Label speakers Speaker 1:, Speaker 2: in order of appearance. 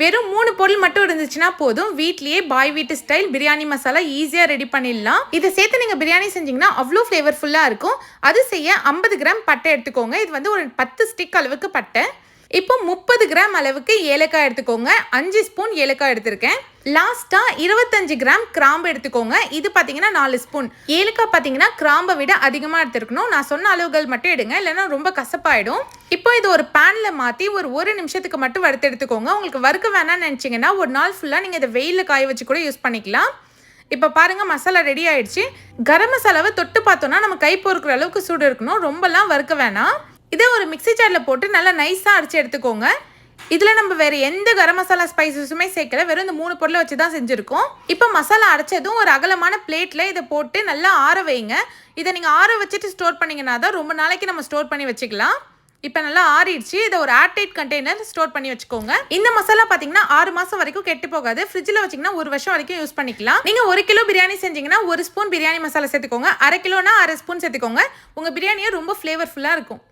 Speaker 1: வெறும் மூணு பொருள் மட்டும் இருந்துச்சுன்னா போதும். வீட்லயே பாய் வீட்டு ஸ்டைல் பிரியாணி மசாலா ஈஸியாக ரெடி பண்ணிடலாம். இதை சேர்த்து நீங்கள் பிரியாணி செஞ்சீங்கன்னா அவ்வளோ ஃப்ளேவர்ஃபுல்லாக இருக்கும். அது செய்ய ஐம்பது கிராம் பட்டை எடுத்துக்கோங்க. இது வந்து ஒரு பத்து ஸ்டிக் அளவுக்கு பட்டை. இப்போ முப்பது கிராம் அளவுக்கு ஏலக்காய் எடுத்துக்கோங்க. அஞ்சு ஸ்பூன் ஏலக்காய் எடுத்திருக்கேன். லாஸ்ட்டாக இருபத்தஞ்சு கிராம் கிராம்பு எடுத்துக்கோங்க. இது பார்த்தீங்கன்னா நாலு ஸ்பூன். ஏலக்காய் பார்த்தீங்கன்னா கிராம்பை விட அதிகமாக எடுத்துருக்கணும். நான் சொன்ன அளவுகள் மட்டும் எடுங்க. இல்லைன்னா ரொம்ப கசப்பாயிடும். இப்போ இது ஒரு பேனில் மாற்றி ஒரு ஒரு நிமிஷத்துக்கு மட்டும் வறுத்து எடுத்துக்கோங்க. உங்களுக்கு வறுக்க வேணாம்னு நினச்சிங்கன்னா ஒரு நாள் ஃபுல்லாக நீங்கள் இதை வெயிலில் காய வச்சு கூட யூஸ் பண்ணிக்கலாம். இப்போ பாருங்க மசாலா ரெடி ஆயிடுச்சு. கரம் மசாலாவை தொட்டு பார்த்தோன்னா நம்ம கை பொறுக்கிற அளவுக்கு சூடு இருக்கணும். ரொம்பலாம் வறுக்க வேணாம். இதை ஒரு மிக்ஸி ஜாரில் போட்டு நல்லா நைஸாக அரைச்சி எடுத்துக்கோங்க. இதில் நம்ம வேறு எந்த கரம் மசாலா ஸ்பைசஸுமே சேர்க்கல. வெறும் இந்த மூணு பொருளை வச்சு தான் செஞ்சுருக்கோம். இப்போ மசாலா அரைச்சதும் ஒரு அகலமான பிளேட்டில் இதை போட்டு நல்லா ஆற வைங்க. இதை நீங்கள் ஆற வச்சுட்டு ஸ்டோர் பண்ணிங்கன்னா தான் ரொம்ப நாளைக்கு நம்ம ஸ்டோர் பண்ணி வச்சுக்கலாம். இப்போ நல்லா ஆறிடுச்சு. இதை ஒரு ஏர்டைட் கண்டெய்னர் ஸ்டோர் பண்ணி வச்சுக்கோங்க. இந்த மசாலா பார்த்தீங்கன்னா ஆறு மாதம் வரைக்கும் கெட்டு போகாது. ஃப்ரிட்ஜில் வச்சிங்கன்னா ஒரு வருஷம் வரைக்கும் யூஸ் பண்ணிக்கலாம். நீங்கள் ஒரு கிலோ பிரியாணி செஞ்சீங்கன்னா ஒரு ஸ்பூன் பிரியாணி மசாலா சேர்த்துக்கோங்க. அரை கிலோனா அரை ஸ்பூன் சேர்த்துக்கோங்க. உங்கள் பிரியாணியை ரொம்ப ஃப்ளேவர்ஃபுல்லாக இருக்கும்.